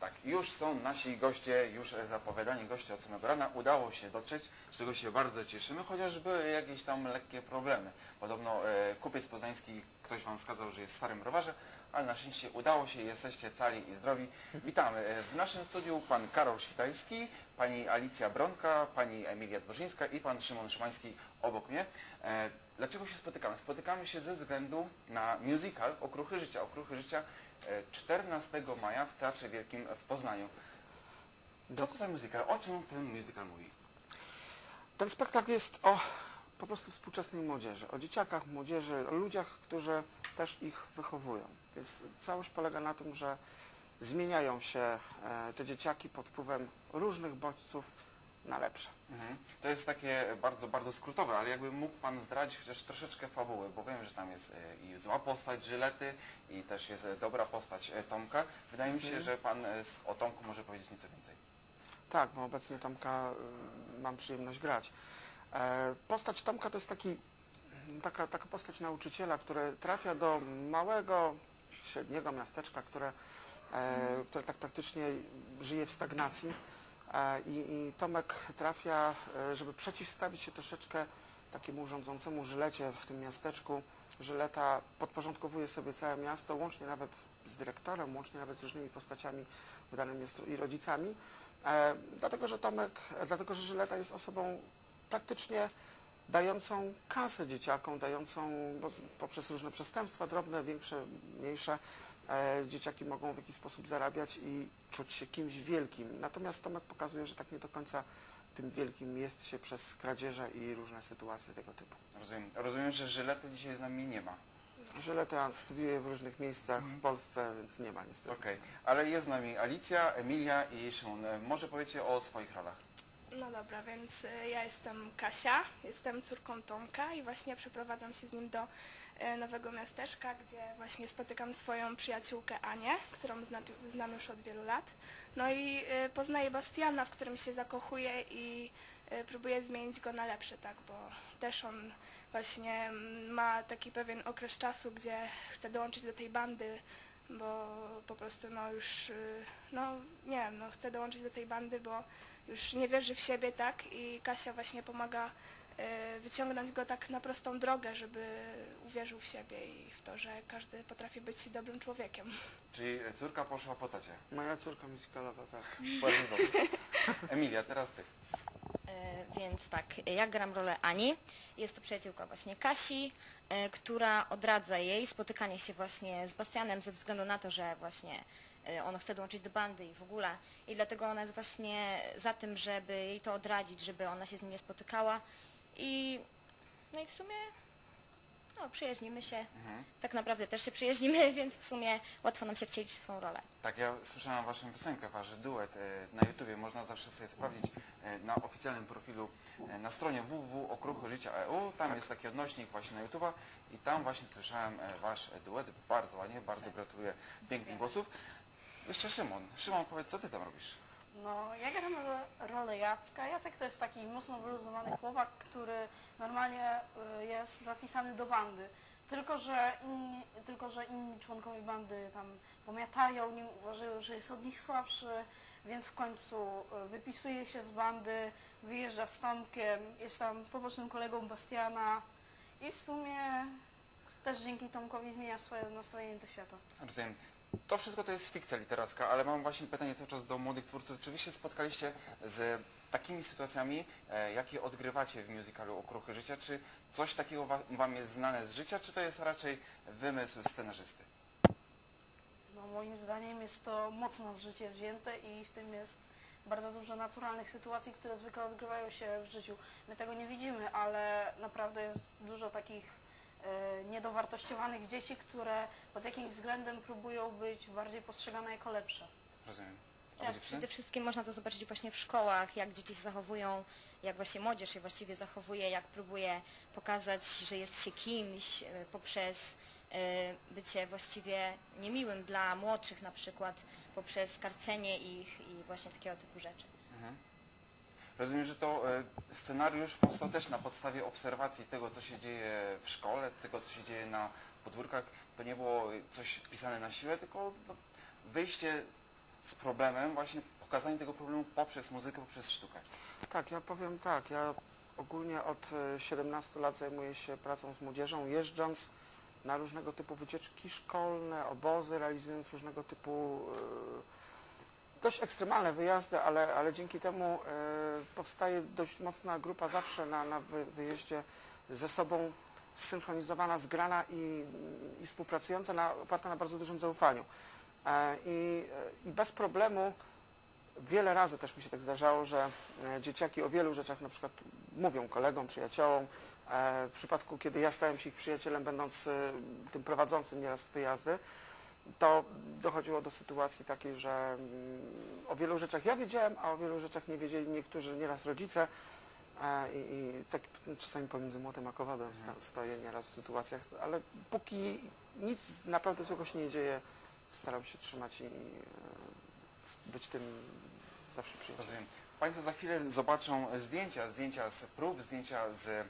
Tak, już są nasi goście, już zapowiadani goście od samego rana. Udało się dotrzeć, z czego się bardzo cieszymy, chociaż były jakieś tam lekkie problemy. Podobno e, kupiec poznański, ktoś Wam wskazał, że jest starym rowerze, ale na szczęście udało się, jesteście cali i zdrowi. Witamy. E, W naszym studiu pan Karol Świtajski, pani Alicja Bronka, pani Emilia Dworzyńska i pan Szymon Szymański obok mnie. E, Dlaczego się spotykamy? Spotykamy się ze względu na musical Okruchy Życia. Okruchy Życia 14 maja w Teatrze Wielkim w Poznaniu. Co to za musical? O czym ten musical mówi? Ten spektakl jest o po prostu współczesnej młodzieży, o dzieciakach, młodzieży, o ludziach, którzy też ich wychowują. Więc całość polega na tym, że zmieniają się e, te dzieciaki pod wpływem różnych bodźców na lepsze. Mhm. To jest takie bardzo, bardzo skrótowe, ale jakby mógł Pan zdradzić chociaż troszeczkę fabuły, bo wiem, że tam jest e, i zła postać Żylety i też jest e, dobra postać e, Tomka. Wydaje mi się, Mhm. że Pan e, z- o Tomku może powiedzieć nieco więcej. Tak, bo obecnie Tomka y, mam przyjemność grać. E, Postać Tomka to jest taki, taka, taka postać nauczyciela, który trafia do małego, średniego miasteczka, które, e, które tak praktycznie żyje w stagnacji. I, I Tomek trafia, e, żeby przeciwstawić się troszeczkę takiemu rządzącemu Żylecie w tym miasteczku. Żyleta podporządkowuje sobie całe miasto, łącznie nawet z dyrektorem, łącznie nawet z różnymi postaciami w danym miejscu i rodzicami. E, dlatego, że Tomek, e, dlatego, że Żyleta jest osobą praktycznie dającą kasę dzieciakom, dającą poprzez różne przestępstwa, drobne, większe, mniejsze, e, dzieciaki mogą w jakiś sposób zarabiać i czuć się kimś wielkim. Natomiast Tomek pokazuje, że tak nie do końca tym wielkim jest się przez kradzieże i różne sytuacje tego typu. Rozumiem, rozumiem że Żylety dzisiaj z nami nie ma. Żyleta studiuje w różnych miejscach w Polsce, więc nie ma niestety. Okej, ale jest z nami Alicja, Emilia i Szymon. E, Może powiecie o swoich rolach. No dobra, więc y, ja jestem Kasia, jestem córką Tomka i właśnie przeprowadzam się z nim do nowego miasteczka, gdzie właśnie spotykam swoją przyjaciółkę Anię, którą zna, znam już od wielu lat. No i y, poznaję Bastiana, w którym się zakochuję i y, próbuję zmienić go na lepsze, tak, bo też on właśnie ma taki pewien okres czasu, gdzie chce dołączyć do tej bandy, bo po prostu no już, no nie wiem, no chce dołączyć do tej bandy, bo już nie wierzy w siebie, tak? I Kasia właśnie pomaga e, wyciągnąć go tak na prostą drogę, żeby uwierzył w siebie i w to, że każdy potrafi być dobrym człowiekiem. Czyli córka poszła po tacie. Moja córka muzykalowa, tak. Bardzo dobrze. Emilia, teraz Ty. E, Więc tak, ja gram rolę Ani. Jest to przyjaciółka właśnie Kasi, e, która odradza jej spotykanie się właśnie z Bastianem ze względu na to, że właśnie e, on chce dołączyć do bandy i w ogóle. I dlatego ona jest właśnie za tym, żeby jej to odradzić, żeby ona się z nim nie spotykała. I no i w sumie no, przyjaźnimy się. Mhm. Tak naprawdę też się przyjaźnimy, więc w sumie łatwo nam się wcielić w tą rolę. Tak, ja słyszałam Waszą piosenkę, Wasz duet e, na YouTubie. Można zawsze sobie sprawdzić e, na oficjalnym profilu e, na stronie www.okruchyżycia.eu. Tam jest taki odnośnik właśnie na YouTube'a i tam właśnie słyszałem e, Wasz duet. Bardzo ładnie, bardzo gratuluję pięknych głosów. Jeszcze Szymon. Szymon, powiedz, co Ty tam robisz? No, ja gram rolę, Jacka. Jacek to jest taki mocno wyluzowany chłopak, który normalnie y, jest zapisany do bandy. Tylko że, inni, tylko, że inni członkowie bandy tam pomiatają nim, uważają, że jest od nich słabszy, więc w końcu y, wypisuje się z bandy, wyjeżdża z Tomkiem, jest tam pobocznym kolegą Bastiana i w sumie też dzięki Tomkowi zmienia swoje nastrojenie do świata. Rozumiem. To wszystko to jest fikcja literacka, ale mam właśnie pytanie cały czas do młodych twórców. Czy Wy się spotkaliście z takimi sytuacjami, e, jakie odgrywacie w musicalu Okruchy Życia? Czy coś takiego wa- Wam jest znane z życia, czy to jest raczej wymysł scenarzysty? No, moim zdaniem jest to mocno z życia wzięte i w tym jest bardzo dużo naturalnych sytuacji, które zwykle odgrywają się w życiu. My tego nie widzimy, ale naprawdę jest dużo takich niedowartościowanych dzieci, które pod jakimś względem próbują być bardziej postrzegane jako lepsze. Rozumiem. A Tak, dziewczyny? przede wszystkim można to zobaczyć właśnie w szkołach, jak dzieci się zachowują, jak właśnie młodzież się właściwie zachowuje, jak próbuje pokazać, że jest się kimś e, poprzez e, bycie właściwie niemiłym dla młodszych na przykład, poprzez karcenie ich i właśnie takiego typu rzeczy. Mhm. Rozumiem, że to e, scenariusz powstał też na podstawie obserwacji tego, co się dzieje w szkole, tego, co się dzieje na podwórkach. To nie było coś pisane na siłę, tylko no, wyjście z problemem, właśnie pokazanie tego problemu poprzez muzykę, poprzez sztukę. Tak, ja powiem tak, ja ogólnie od e, 17 lat zajmuję się pracą z młodzieżą, jeżdżąc na różnego typu wycieczki szkolne, obozy, realizując różnego typu e, dość ekstremalne wyjazdy, ale, ale dzięki temu e, powstaje dość mocna grupa zawsze na, na wy, wyjeździe ze sobą zsynchronizowana, zgrana i, i współpracująca, na, oparta na bardzo dużym zaufaniu. E, I, e, I bez problemu Wiele razy też mi się tak zdarzało, że dzieciaki o wielu rzeczach na przykład mówią kolegom, przyjaciołom. W przypadku, kiedy ja stałem się ich przyjacielem, będąc tym prowadzącym nieraz wyjazdy, to dochodziło do sytuacji takiej, że mm, o wielu rzeczach ja wiedziałem, a o wielu rzeczach nie wiedzieli niektórzy nieraz rodzice. E, I, i tak czasami pomiędzy młotem a kowadłem sta, stoję nieraz w sytuacjach, ale póki nic naprawdę złego się nie dzieje, staram się trzymać i e, być tym zawsze przyjacielem. Rozumiem. Państwo za chwilę zobaczą zdjęcia, zdjęcia z prób, zdjęcia z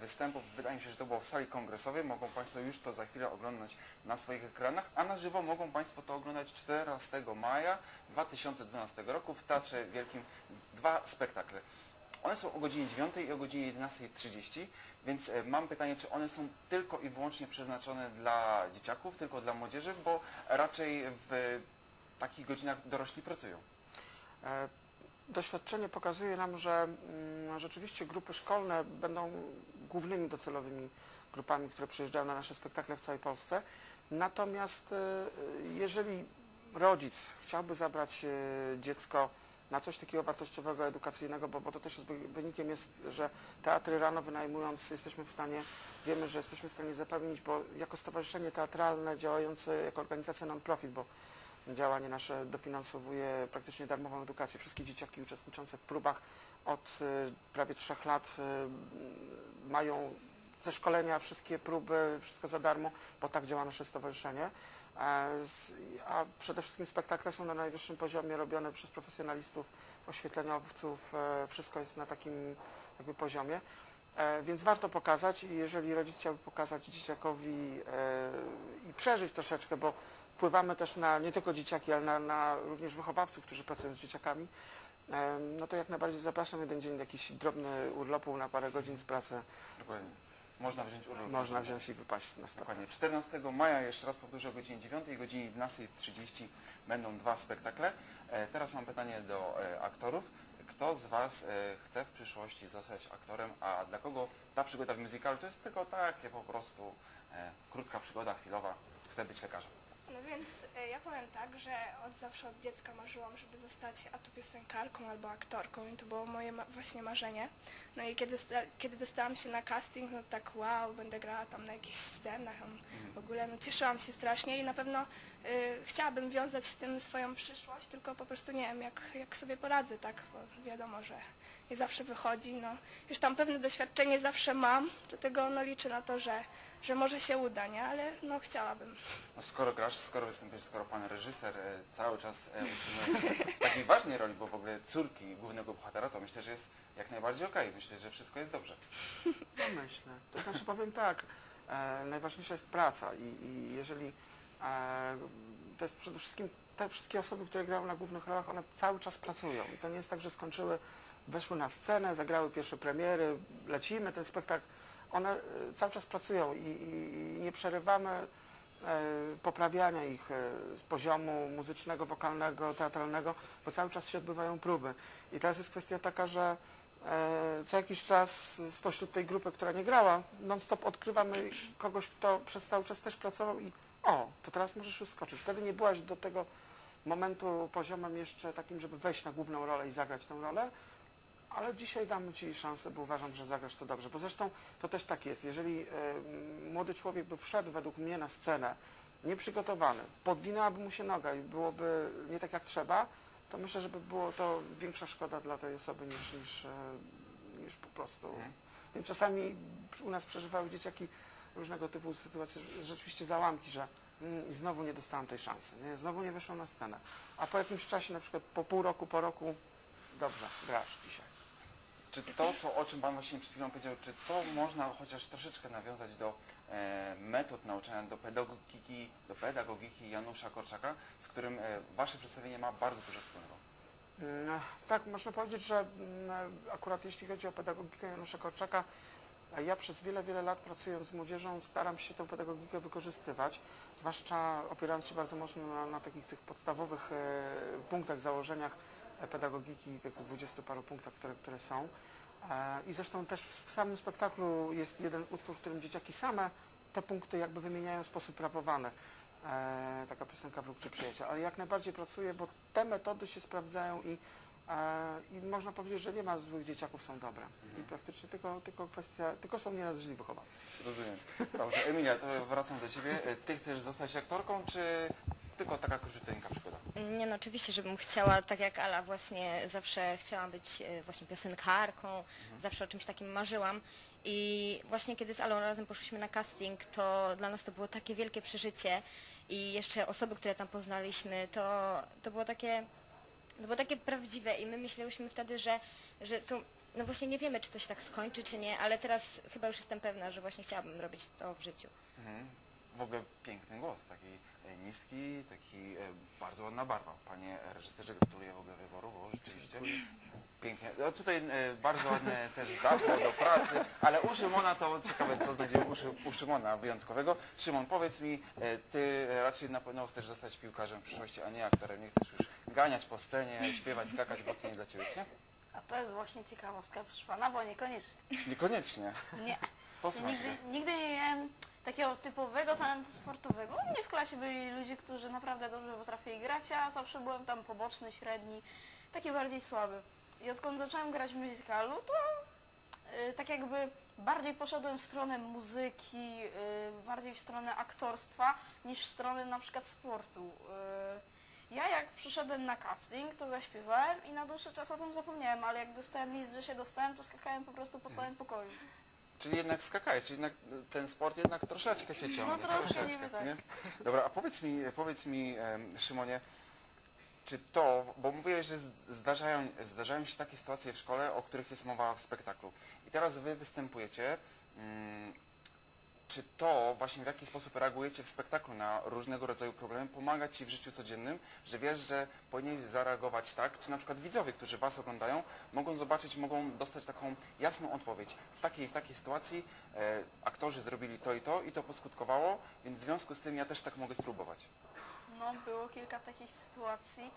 występów. Wydaje mi się, że to było w sali kongresowej. Mogą Państwo już to za chwilę oglądać na swoich ekranach, a na żywo mogą Państwo to oglądać 14 maja 2012 roku w Teatrze Wielkim. Dwa spektakle. One są o godzinie 9 i o godzinie 11.30, więc e, mam pytanie, czy one są tylko i wyłącznie przeznaczone dla dzieciaków, tylko dla młodzieży, bo raczej w takich godzinach dorośli pracują. E, Doświadczenie pokazuje nam, że mm, rzeczywiście grupy szkolne będą głównymi docelowymi grupami, które przyjeżdżają na nasze spektakle w całej Polsce. Natomiast e, jeżeli rodzic chciałby zabrać e, dziecko na coś takiego wartościowego, edukacyjnego, bo, bo to też jest wy- wynikiem jest, że teatry rano wynajmując jesteśmy w stanie, wiemy, że jesteśmy w stanie zapewnić, bo jako stowarzyszenie teatralne działające jako organizacja non-profit, bo działanie nasze dofinansowuje praktycznie darmową edukację. Wszystkie dzieciaki uczestniczące w próbach od y, prawie trzech lat y, mają te szkolenia, wszystkie próby, wszystko za darmo, bo tak działa nasze stowarzyszenie. A, z- a przede wszystkim spektakle są na najwyższym poziomie robione przez profesjonalistów, oświetleniowców, e, wszystko jest na takim jakby poziomie. E, Więc warto pokazać i jeżeli rodzic chciałby pokazać dzieciakowi e, i przeżyć troszeczkę, bo wpływamy też na nie tylko dzieciaki, ale na, na również wychowawców, którzy pracują z dzieciakami, e, no to jak najbardziej zapraszam jeden dzień jakiś drobny urlopu na parę godzin z pracy. Dokładnie. Można wziąć urlop. Można wziąć i wypaść na spektakl. Dokładnie. 14 maja, jeszcze raz powtórzę, o godzinie 9 i godzinie 11.30 będą dwa spektakle. Teraz mam pytanie do aktorów. Kto z Was e, chce w przyszłości zostać aktorem, a dla kogo ta przygoda w musicalu to jest tylko takie po prostu e, krótka przygoda chwilowa, chce być lekarzem? No więc e, ja powiem tak, że od zawsze od dziecka marzyłam, żeby zostać a to piosenkarką albo aktorką i to było moje ma- właśnie marzenie. No i kiedy, kiedy dostałam się na casting, no tak wow, będę grała tam na jakichś scenach, w ogóle no cieszyłam się strasznie i na pewno chciałabym wiązać z tym swoją przyszłość, tylko po prostu nie wiem, jak, jak sobie poradzę, tak, bo wiadomo, że nie zawsze wychodzi, no już tam pewne doświadczenie zawsze mam, dlatego no liczę na to, że, że może się uda, nie, ale no chciałabym. No, skoro grasz, skoro występujesz, skoro pan reżyser e, cały czas e, utrzymuje się w takiej ważnej roli, bo w ogóle córki głównego bohatera, to myślę, że jest jak najbardziej okej. Myślę, że wszystko jest dobrze. No myślę. To znaczy powiem tak, e, najważniejsza jest praca i, i jeżeli to jest przede wszystkim te wszystkie osoby, które grają na głównych rolach, one cały czas pracują. I to nie jest tak, że skończyły, weszły na scenę, zagrały pierwsze premiery, lecimy, ten spektakl. One e, cały czas pracują i, i, nie przerywamy e, poprawiania ich e, z poziomu muzycznego, wokalnego, teatralnego, bo cały czas się odbywają próby. I teraz jest kwestia taka, że E, co jakiś czas spośród tej grupy, która nie grała, non-stop odkrywamy kogoś, kto przez cały czas też pracował i o, to teraz możesz już skoczyć. Wtedy nie byłaś do tego momentu poziomem jeszcze takim, żeby wejść na główną rolę i zagrać tę rolę, ale dzisiaj damy Ci szansę, bo uważam, że zagrasz to dobrze. Bo zresztą to też tak jest. Jeżeli e, młody człowiek by wszedł według mnie na scenę nieprzygotowany, podwinęłaby mu się noga i byłoby nie tak jak trzeba, to myślę, że by było to większa szkoda dla tej osoby niż, niż, e, niż po prostu. Mhm. Więc czasami u nas przeżywały dzieciaki różnego typu sytuacje, rzeczywiście załamki, że mm, znowu nie dostałam tej szansy, nie? znowu nie weszłam na scenę. A po jakimś czasie, na przykład po pół roku, po roku, dobrze, grasz dzisiaj. Czy to, co, o czym Pan właśnie przed chwilą powiedział, czy to można chociaż troszeczkę nawiązać do e, metod nauczania, do pedagogiki, do pedagogiki Janusza Korczaka, z którym e, Wasze przedstawienie ma bardzo dużo wspólnego? Mm, Tak, można powiedzieć, że mm, akurat jeśli chodzi o pedagogikę Janusza Korczaka, a ja przez wiele, wiele lat pracując z młodzieżą staram się tę pedagogikę wykorzystywać, zwłaszcza opierając się bardzo mocno na, na takich tych podstawowych e, punktach, założeniach pedagogiki, tych dwudziestu paru punktach, które, które są. E, I zresztą też w samym spektaklu jest jeden utwór, w którym dzieciaki same te punkty jakby wymieniają w sposób rapowany. E, taka piosenka Wróg czy Przyjaciel. Ale jak najbardziej pracuję, bo te metody się sprawdzają i, i można powiedzieć, że nie ma złych dzieciaków, są dobre. I praktycznie tylko, tylko kwestia, tylko są nieraz źli wychowawcy. Rozumiem. Dobrze, Emilia, to wracam do Ciebie. Ty chcesz zostać aktorką, czy tylko taka króciuteńka przygoda? Nie no, oczywiście, żebym chciała, tak jak Ala, właśnie zawsze chciałam być e, właśnie piosenkarką, zawsze o czymś takim marzyłam. I właśnie kiedy z Alą razem poszliśmy na casting, to dla nas to było takie wielkie przeżycie i jeszcze osoby, które tam poznaliśmy, to, to było takie to było takie prawdziwe i my myślałyśmy wtedy, że, że to, no właśnie nie wiemy, czy to się tak skończy, czy nie, ale teraz chyba już jestem pewna, że właśnie chciałabym robić to w życiu. Mhm. W ogóle piękny głos, taki e, niski, taki e, bardzo ładna barwa. Panie reżyserze, gratuluję w ogóle wyboru, bo rzeczywiście pięknie. No tutaj e, bardzo ładne też zapło do pracy, ale u Szymona to ciekawe, co znajdziemy u, u Szymona wyjątkowego. Szymon, powiedz mi, ty raczej na pewno chcesz zostać piłkarzem w przyszłości, a nie aktorem. Nie chcesz już ganiać po scenie, śpiewać, skakać, bo to nie dla ciebie, nie? A to jest właśnie ciekawostka, proszę pana, bo niekoniecznie. Niekoniecznie. Nie. Posłuchaj. Nigdy, nigdy nie miałem takiego typowego talentu sportowego. U mnie w klasie byli ludzie, którzy naprawdę dobrze potrafili grać, a zawsze byłem tam poboczny, średni, taki bardziej słaby. I odkąd zacząłem grać w musicalu, to y, tak jakby bardziej poszedłem w stronę muzyki, y, bardziej w stronę aktorstwa, niż w stronę na przykład sportu. Y, ja jak przyszedłem na casting, to zaśpiewałem i na dłuższy czas o tym zapomniałem, ale jak dostałem list, że się dostałem, to skakałem po prostu po całym pokoju. Czyli jednak skakałeś, czyli jednak ten sport jednak troszeczkę cię ciągnie. No niby co tak. nie? Dobra, a powiedz mi, powiedz mi Szymonie, czy to, bo mówiłeś, że zdarzają, zdarzają się takie sytuacje w szkole, o których jest mowa w spektaklu. I teraz wy występujecie. mm, Czy to właśnie w jaki sposób reagujecie w spektaklu na różnego rodzaju problemy pomaga Ci w życiu codziennym, że wiesz, że powinieneś zareagować tak, czy na przykład widzowie, którzy Was oglądają, mogą zobaczyć, mogą dostać taką jasną odpowiedź. W takiej w takiej sytuacji e, aktorzy zrobili to i to i to poskutkowało, więc w związku z tym ja też tak mogę spróbować. No, było kilka takich sytuacji.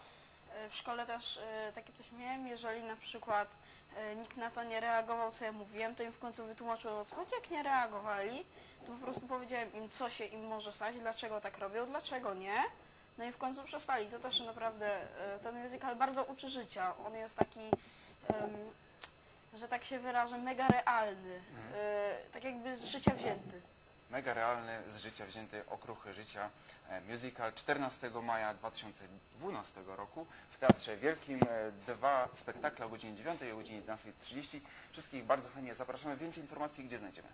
E, W szkole też e, takie coś miałem, jeżeli na przykład e, nikt na to nie reagował, co ja mówiłem, to im w końcu wytłumaczyłem o co chodzi. Jak nie reagowali, to po prostu powiedziałem im, co się im może stać, dlaczego tak robią, dlaczego nie. No i w końcu przestali. To też naprawdę e, ten musical bardzo uczy życia. On jest taki, że tak się wyrażę, mega realny. E, Tak jakby z życia wzięty. Mega realny, z życia wzięty okruchy życia e, musical 14 maja 2012 roku w Teatrze Wielkim. Dwa spektakle o godzinie 9 i o godzinie 11.30. Wszystkich bardzo chętnie zapraszamy. Więcej informacji gdzie znajdziemy?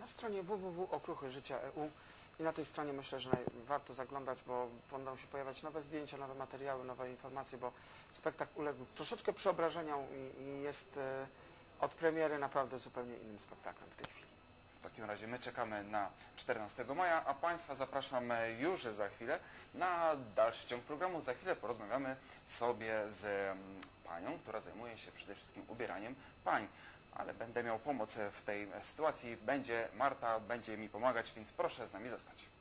Na stronie www.okruchyżycia.eu i na tej stronie myślę, że warto zaglądać, bo będą się pojawiać nowe zdjęcia, nowe materiały, nowe informacje, bo spektakl uległ troszeczkę przeobrażeniom i, i jest e, od premiery naprawdę zupełnie innym spektaklem w tej chwili. W takim razie my czekamy na 14 maja, a Państwa zapraszamy już za chwilę na dalszy ciąg programu. Za chwilę porozmawiamy sobie z mm, panią, która zajmuje się przede wszystkim ubieraniem pań. Ale będę miał pomoc w tej sytuacji. Będzie Marta, będzie mi pomagać, więc proszę z nami zostać.